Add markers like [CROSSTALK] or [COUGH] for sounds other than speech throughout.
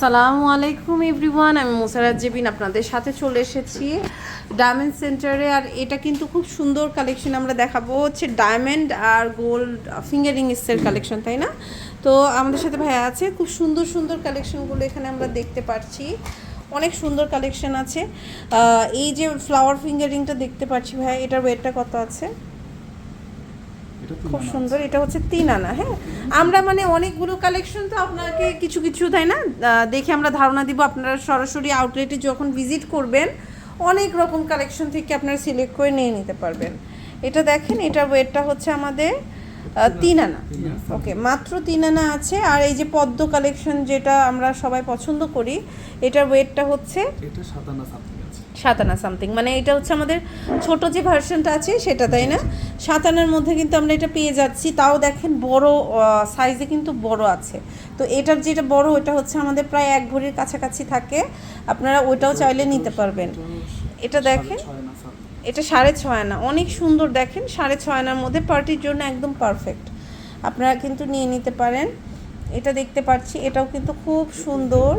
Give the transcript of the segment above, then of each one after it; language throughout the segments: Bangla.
আসসালামু আলাইকুম এভরিওয়ান, আমি মোসারাত জেবিন আপনাদের সাথে চলে এসেছি ডায়মন্ড সেন্টারে আর এটা কিন্তু খুব সুন্দর কালেকশন আমরা দেখাবো। হচ্ছে ডায়মন্ড আর গোল্ড ফিঙ্গার রিংসের কালেকশন তাই না? তো আমাদের সাথে ভাইয়া আছে। খুব সুন্দর সুন্দর কালেকশনগুলো এখানে আমরা দেখতে পাচ্ছি অনেক সুন্দর কালেকশন আছে। এই যে ফ্লাওয়ার ফিঙ্গারিংটা দেখতে পাচ্ছি ভাইয়া, এটার ওয়েটটা কত আছে? খুব সুন্দর এটা হচ্ছে তিন আনা হ্যাঁ? আমরা মানে অনেকগুলো কালেকশন তো আপনাকে কিছু কিছু তাই না? দেখে আমরা ধারণা দিব আপনারা সরাসরি আউটলেটে যখন ভিজিট করবেন অনেক রকম কালেকশন থেকে আপনারা সিলেক্ট করে নিয়ে নিতে পারবেন। এটা দেখেন এটার ওয়েটটা হচ্ছে আমাদের তিন আনা। ওকে মাত্র তিন আনা আছে আর এই যে পদ্ম কালেকশন যেটা আমরা সবাই পছন্দ করি এটার ওয়েটটা হচ্ছে এটা সামথিং আছে সাতানা সামথিং মানে এটা হচ্ছে আমাদের ছোট যে ভার্সনটা আছে সেটা তাই না? সাতানার মধ্যে কিন্তু আমরা এটা পেয়ে যাচ্ছি। তাও দেখেন বড় সাইজে কিন্তু বড় আছে। তো এটার যেটা বড় ওটা হচ্ছে আমাদের প্রায় এক ভরির কাছাকাছি থাকে। আপনারা ওইটাও চাইলে নিতে পারবেন। এটা দেখেন। এটা সাড়ে ছয় আনা। অনেক সুন্দর দেখেন সাড়ে ছয় আনার মধ্যে পার্টির জন্য একদম পারফেক্ট আপনারা কিন্তু নিয়ে নিতে পারেন। এটা দেখতে পাচ্ছি এটাও কিন্তু খুব সুন্দর।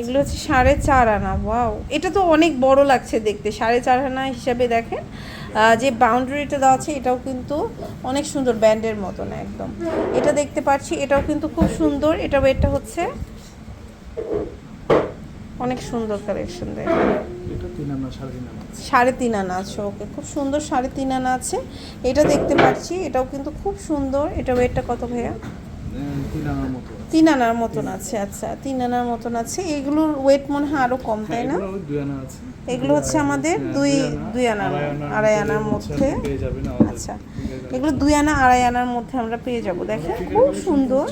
এগুলো হচ্ছে সাড়ে চার আনা ওয়াও এটা তো অনেক বড় লাগছে দেখতে সাড়ে চার আনা হিসাবে দেখেন। যে বাউন্ডারিটা দেওয়া আছে এটাও কিন্তু অনেক সুন্দর ব্যান্ডের মতন একদম। এটা দেখতে পাচ্ছি এটাও কিন্তু খুব সুন্দর এটা ওয়েটটা হচ্ছে অনেক সুন্দর কালেকশন দেখেন। আনা সাড়ে তিন আনা আছে। ওকে খুব সুন্দর সাড়ে তিন আনা আছে। এটা দেখতে পাচ্ছি এটাও কিন্তু খুব সুন্দর এটা ওয়েটটা কত ভাইয়া? তিন আনার মতন আছে আচ্ছা তিন আনার মতন আছে। এগুলোর ওয়েট মনে হয় আরও কম তাই না? এগুলো হচ্ছে আমাদের হ্যাঁ, দুই দুই আনার আড়াই আনার মধ্যে। আচ্ছা এগুলো দুই আনা আড়াই আনার মধ্যে আমরা পেয়ে যাব। দেখেন খুব সুন্দর।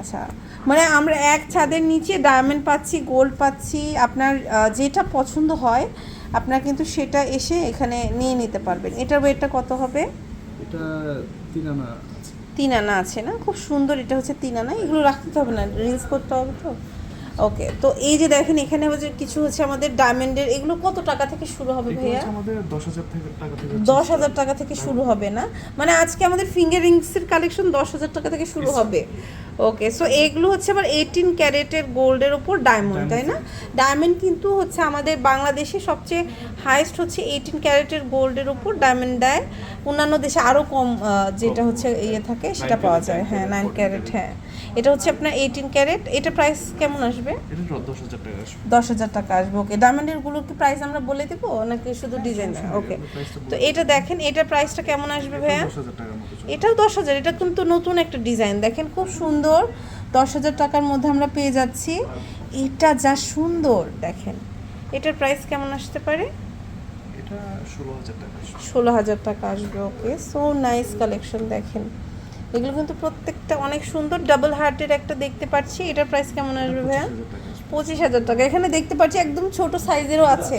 আচ্ছা মানে আমরা এক ছাদের নিচে ডায়মন্ড পাচ্ছি গোল্ড পাচ্ছি আপনার যেটা পছন্দ হয় আপনার কিন্তু সেটা এসে এখানে নিয়ে নিতে পারবেন। এটার ওয়েটটা কত হবে? এটা তিন আনা আছে। তিন আনা আছে না? খুব সুন্দর এটা হচ্ছে তিন আনা। এগুলো রাখতে হবে না রিলস করতে হবে তো। ওকে তো এই যে দেখেন এখানে হচ্ছে কিছু হচ্ছে আমাদের ডায়মন্ডের এগুলো কত টাকা থেকে শুরু হবে ভাইয়া? আমাদের দশ হাজার থেকে টাকা থেকে দশ হাজার টাকা থেকে শুরু হবে না? মানে আজকে আমাদের ফিঙ্গার রিংসের কালেকশন দশ হাজার টাকা থেকে শুরু হবে। ওকে সো এগুলো হচ্ছে আবার এইটিন ক্যারেটের গোল্ডের ওপর ডায়মন্ড তাই না? ডায়মন্ড কিন্তু হচ্ছে আমাদের বাংলাদেশে সবচেয়ে হাইস্ট হচ্ছে এইটিন ক্যারেটের গোল্ডের ওপর ডায়মন্ড দেয়। অন্যান্য দেশে আরও কম যেটা হচ্ছে ইয়ে থাকে সেটা পাওয়া যায়। হ্যাঁ নাইন ক্যারেট হ্যাঁ। এটা হচ্ছে আপনার এইটিন ক্যারেট। এটা প্রাইস কেমন আসবে? দশ হাজার টাকা আসবে। ওকে ডায়মন্ডেরগুলো কি প্রাইস আমরা বলে দেবো নাকি শুধু ডিজাইন ওকে তো এটা দেখেন এটার প্রাইসটা কেমন আসবে ভাইয়া? এটাও দশ হাজার এটা কিন্তু নতুন একটা ডিজাইন। দেখেন খুব সুন্দর। দশ হাজার টাকার মধ্যে আমরা পেয়ে যাচ্ছি। এটা যা সুন্দর দেখেন। এটার প্রাইস কেমন আসতে পারে? ষোলো হাজার টাকা আসবে। ওকে সো নাইস কালেকশন দেখেন। এগুলো কিন্তু প্রত্যেকটা অনেক সুন্দর। ডাবল হার্টের একটা দেখতে পাচ্ছি। এটার প্রাইস কেমন আসবে ভাইয়া? 25,000 টাকা আসবে। পঁচিশ হাজার টাকা। এখানে দেখতে পাচ্ছি একদম ছোট সাইজেরও আছে।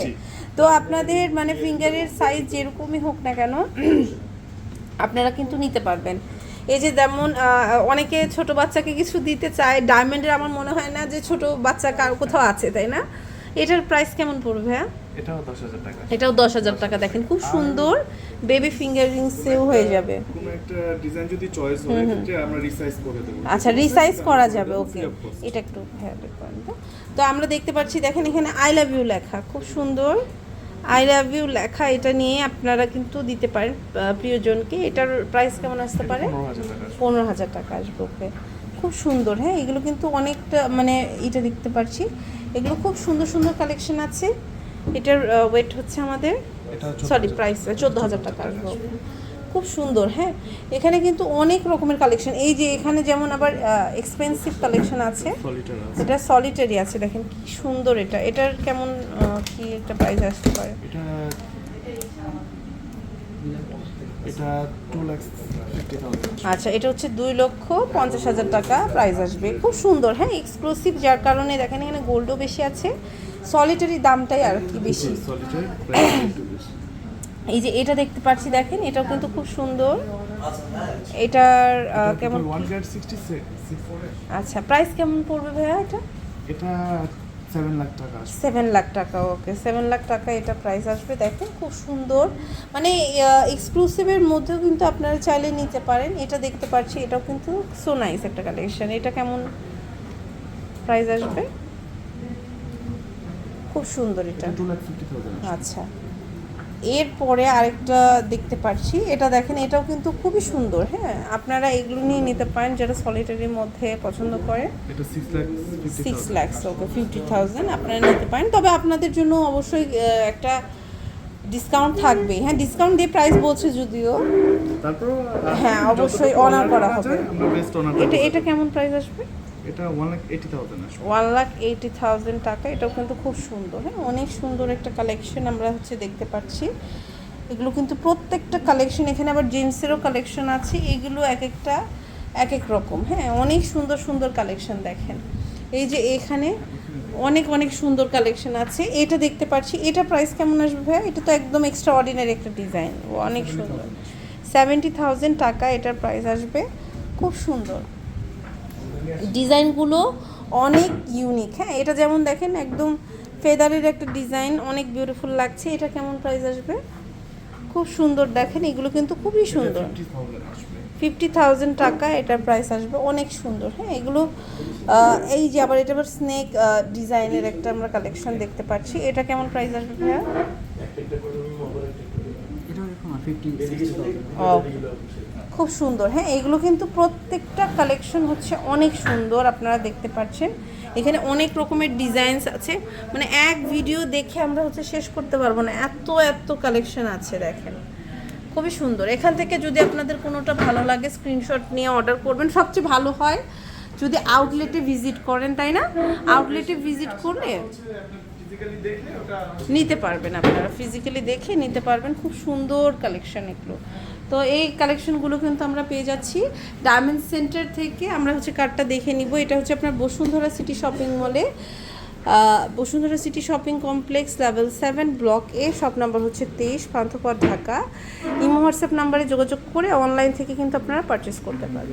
তো আপনাদের মানে ফিঙ্গারের সাইজ যেরকমই হোক না কেন [CLEARS THROAT] আপনারা কিন্তু নিতে পারবেন। এই যে যেমন অনেকে ছোট বাচ্চাকে কিছু দিতে চায় ডায়মন্ডের আমার মনে হয় না যে ছোট বাচ্চা কার কোথাও আছে তাই না? এটার প্রাইস কেমন পড়বে হ্যাঁ? এটাও দশ হাজার টাকা। এটাও দশ হাজার টাকা দেখেন খুব সুন্দর। বেবি ফিঙ্গার রিংসেও হয়ে যাবে। কোনো একটা ডিজাইন যদি চয়েস হয় সেটা আমরা রিসাইজ করে দেবো। আচ্ছা রিসাইজ করা যাবে ওকে এটা একটু হ্যাঁ। তো আমরা দেখতে পাচ্ছি দেখেন এখানে আই লাভ ইউ লেখা খুব সুন্দর। আই লাভ ইউ লেখা এটা নিয়ে আপনারা কিন্তু দিতে পারেন প্রিয়জনকে। এটার প্রাইস কেমন আসতে পারে? পনেরো হাজার টাকা আসবে। ওকে খুব সুন্দর হ্যাঁ? এগুলো কিন্তু অনেকটা মানে এটা দেখতে পারছি। এগুলো খুব সুন্দর সুন্দর কালেকশন আছে। এটার ওয়েট হচ্ছে আমাদের সরি প্রাইস চোদ্দ হাজার টাকা আসবে। খুব সুন্দর হ্যাঁ? এখানে কিন্তু অনেক রকমের কালেকশন এই যে এখানে যেমন আবার এক্সপেন্সিভ কালেকশন আছে এটা সলিটারি আছে দেখেন কি সুন্দর এটা। এটার কেমন কি একটা প্রাইস আসতে পারে? এটা আচ্ছা এটা হচ্ছে দুই লক্ষ পঞ্চাশ হাজার টাকা প্রাইস আসবে। খুব সুন্দর হ্যাঁ? এক্সক্লুসিভ যার কারণে দেখেন এখানে গোল্ডও বেশি আছে। সলিটারি দামটাই আর কি বেশি সলিটার প্রাইস একটু বেশি এই যে এটা দেখতে পাচ্ছি দেখেন এটাও কিন্তু খুব সুন্দর। এটার কেমন আচ্ছা প্রাইস কেমন পড়বে ভাইয়া এটা? এটা সেভেন লাখ টাকা আসবে। সেভেন লাখ টাকা ওকে সেভেন লাখ টাকা এটা প্রাইস আসবে দেখেন খুব সুন্দর। মানে এক্সক্লুসিভের মধ্যেও কিন্তু আপনারা চাইলে নিতে পারেন। এটা দেখতে পাচ্ছি এটাও কিন্তু সো নাইস একটা কালেকশন এটা কেমন প্রাইস আসবে? খুব সুন্দর এটা। আচ্ছা। এরপরে আরেকটা দেখতে পাচ্ছি। এটা দেখেন এটাও কিন্তু খুবই সুন্দর হ্যাঁ? আপনারা এগুলো নিয়ে নিতে পারেন যারা সলিটারির মধ্যে পছন্দ করে। Six lakhs okay fifty thousand আপনারা নিতে পারেন। তবে আপনাদের জন্য অবশ্যই একটা ডিসকাউন্ট থাকবে হ্যাঁ ডিসকাউন্ট দিয়ে প্রাইস বলছে যদিও। হ্যাঁ, অবশ্যই অনার করা হবে। এটা এটা কেমন প্রাইস আসবে? এটা one lakh eighty thousand one lakh eighty thousand টাকা এটাও কিন্তু খুব সুন্দর। হ্যাঁ অনেক সুন্দর একটা কালেকশন আমরা হচ্ছে দেখতে পাচ্ছি। এগুলো কিন্তু প্রত্যেকটা কালেকশন এখানে আবার জেন্টসেরও কালেকশন আছে। এগুলো এক একটা এক এক রকম। হ্যাঁ অনেক সুন্দর সুন্দর কালেকশন দেখেন। এই যে এখানে অনেক অনেক সুন্দর কালেকশন আছে। এটা দেখতে পাচ্ছি। এটা প্রাইস কেমন আসবে ভাইয়া? এটা তো একদম এক্সট্রা অর্ডিনারি একটা ডিজাইন অনেক সুন্দর। সেভেন্টি থাউজেন্ড টাকা এটার প্রাইস আসবে। খুব সুন্দর। ডিজাইনগুলো অনেক ইউনিক হ্যাঁ এটা যেমন দেখেন একদম ফেদারের একটা ডিজাইন অনেক বিউটিফুল লাগছে। এটা কেমন প্রাইস আসবে? খুব সুন্দর দেখেন এগুলো কিন্তু খুবই সুন্দর। ফিফটি থাউজেন্ড টাকা এটার প্রাইস আসবে অনেক সুন্দর। হ্যাঁ এগুলো এই যে আবার এটা আবার স্নেক ডিজাইনের একটা আমরা কালেকশন দেখতে পাচ্ছি। এটা কেমন প্রাইস আসবে ভাইয়া? খুব সুন্দর। হ্যাঁ এগুলো কিন্তু প্রত্যেকটা কালেকশন হচ্ছে অনেক সুন্দর, আপনারা দেখতে পাচ্ছেন। এখানে অনেক রকমের ডিজাইনস আছে। মানে এক ভিডিও দেখে আমরা হচ্ছে শেষ করতে পারব না। এত এত কালেকশন আছে, দেখেন। খুবই সুন্দর। এখান থেকে যদি আপনাদের কোনোটা ভালো লাগে স্ক্রিনশট নিয়ে অর্ডার করবেন। সবচেয়ে ভালো হয় যদি আউটলেটে ভিজিট করেন, তাই না? আউটলেটে ভিজিট করলে নিতে পারবেন আপনারা। ফিজিক্যালি দেখে নিতে পারবেন। খুব সুন্দর কালেকশন এগুলো। তো এই কালেকশনগুলো কিন্তু আমরা পেয়ে যাচ্ছি। ডায়মন্ড সেন্টার থেকে আমরা হচ্ছে কার্ডটা দেখে নিব। এটা হচ্ছে আপনার বসুন্ধরা সিটি শপিং মলে Bashundhara City shopping complex level seven block A shop number হচ্ছে তেইশ, পান্থপথ, ঢাকা। ইমো হোয়াটসঅ্যাপ নাম্বারে যোগাযোগ করে অনলাইন থেকে কিন্তু আপনারা পারচেস করতে পারবেন।